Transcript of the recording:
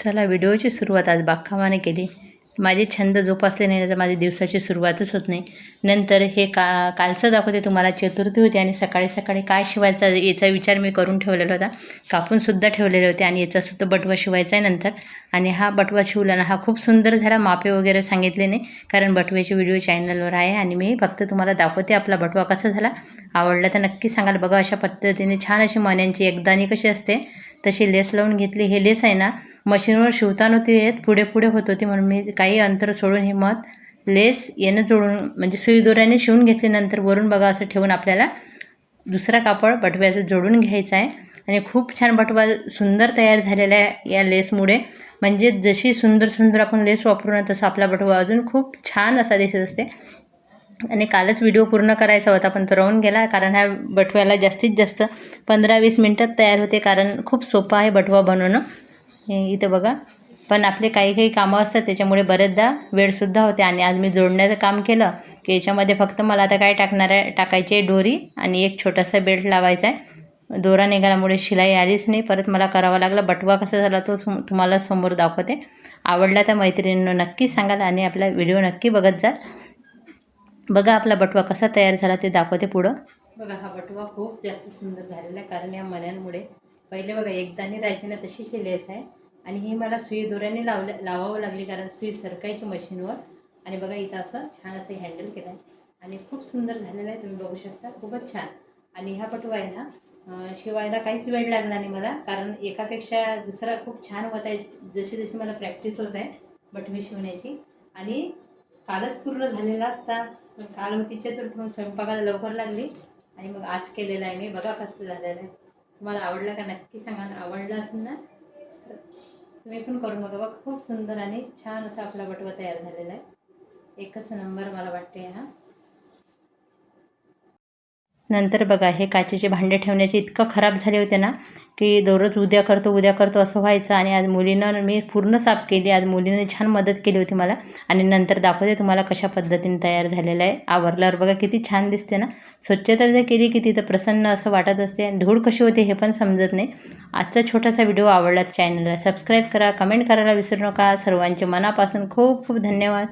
चला व्हिडिओची सुरुवात आज बागकामाने केली. माझे छंद जोपासले नाही तर माझ्या दिवसाची सुरुवातच होत नाही. नंतर हे का कालचं दाखवते तुम्हाला चतुर्थी होती आणि सकाळी सकाळी काय शिवायचा याचा विचार मी करून ठेवलेला होता. कापूनसुद्धा ठेवलेले होते आणि याचासुद्धा बटवा शिवायचा आहे नंतर. आणि हा बटवा शिवला ना हा खूप सुंदर झाला मापे वगैरे सांगितले नाही. कारण बटव्याचे व्हिडिओ चॅनलवर आहे आणि मी फक्त तुम्हाला दाखवते आपला बटवा कसा झाला. आवडला तर नक्की सांगाल. बघा अशा पद्धतीने छान अशी मण्यांची एकदाणी कशी असते. तशी लेस लावून घेतली. हे लेस आहे ना मशीनवर शिवता नव्हती येत पुढे पुढे होत होती म्हणून मी काही अंतर सोडून हे मत लेस येणं जोडून म्हणजे सुई दोऱ्याने शिवून घेतल्यानंतर नंतर वरून बघा असं ठेवून आपल्याला दुसरा कापड बटव्याचं जोडून घ्यायचं आहे. आणि खूप छान बटवा सुंदर तयार झालेला आहे या लेसमुळे. म्हणजे जशी सुंदर सुंदर आपण लेस वापरू ना तसं आपला बटवा अजून खूप छान असा दिसत असते. आणि कालच व्हिडिओ पूर्ण करायचा होता पण तो राहून गेला. कारण ह्या बटव्याला जास्तीत जास्त पंधरा वीस मिनटात तयार होते कारण खूप सोपं आहे बटवा बनवणं. इथं बघा. पण आपले काही काही कामं असतात त्याच्यामुळे बरेचदा वेळसुद्धा होते. आणि आज मी जोडण्याचं काम केलं की याच्यामध्ये फक्त मला आता काय टाकणार आहे टाकायची आहे डोरी आणि एक छोटासा बेल्ट लावायचा आहे. दोरा निघाल्यामुळे शिलाई आलीच नाही. परत मला करावा लागला. बटवा कसा झाला तो तुम्हाला समोर दाखवते. आवडला तर मैत्रिणींना नक्की सांगाल आणि आपला व्हिडिओ नक्की बघत जाल बघा आपला बटवा कसा तयार झाला ते दाखवते पुढं. बघा हा बटवा खूप जास्त सुंदर झालेला आहे कारण या मण्यांमुळे. पहिले बघा एकदानी राहायचे ना तशीच लेस आहे आणि ही मला सुई दोऱ्याने लावल्या लावावं लागली कारण सुई सरकायची मशीनवर. आणि बघा इथं असं छान असं हँडल केलं आहे आणि खूप सुंदर झालेलं आहे तुम्ही बघू शकता खूपच छान. आणि हा बटवा आहे ना शिवायला काहीच वेळ लागला नाही मला कारण एकापेक्षा दुसरा खूप छान होत आहे जशी जशी मला प्रॅक्टिस होत आहे बटवी शिवण्याची. आणि कालच पूर्ण झालेला असता. पण काल होती चतुर्थ मग स्वयंपाकाला लवकर लागली. आणि मग आज केलेला आहे मी. बघा कसं झालेलं आहे. तुम्हाला आवडलं का नक्की सांगा. आणि आवडलं असेल ना तर तुम्ही पण करून बघा. बघा खूप सुंदर आणि छान असा आपला बटवा तयार झालेला आहे. एकच नंबर मला वाटते हा. नंतर बघा हे काचेचे भांडे ठेवण्याचे इतकं खराब झाले होते ना की दररोज उद्या करतो उद्या करतो असं व्हायचं. आणि आज मुलीनं मी पूर्ण साफ केली. आज मुलीने छान मदत केली होती मला. आणि नंतर दाखवते तुम्हाला कशा पद्धतीने तयार झालेलं आहे. आवरल्यावर बघा किती छान दिसते ना. स्वच्छता जर केली की तिथं प्रसन्न असं वाटत असते. आणि धूळ कशी होते हे पण समजत नाही. आजचा छोटासा व्हिडिओ आवडला चॅनलला सबस्क्राईब करा. कमेंट करायला विसरू नका. सर्वांचे मनापासून खूप खूप धन्यवाद.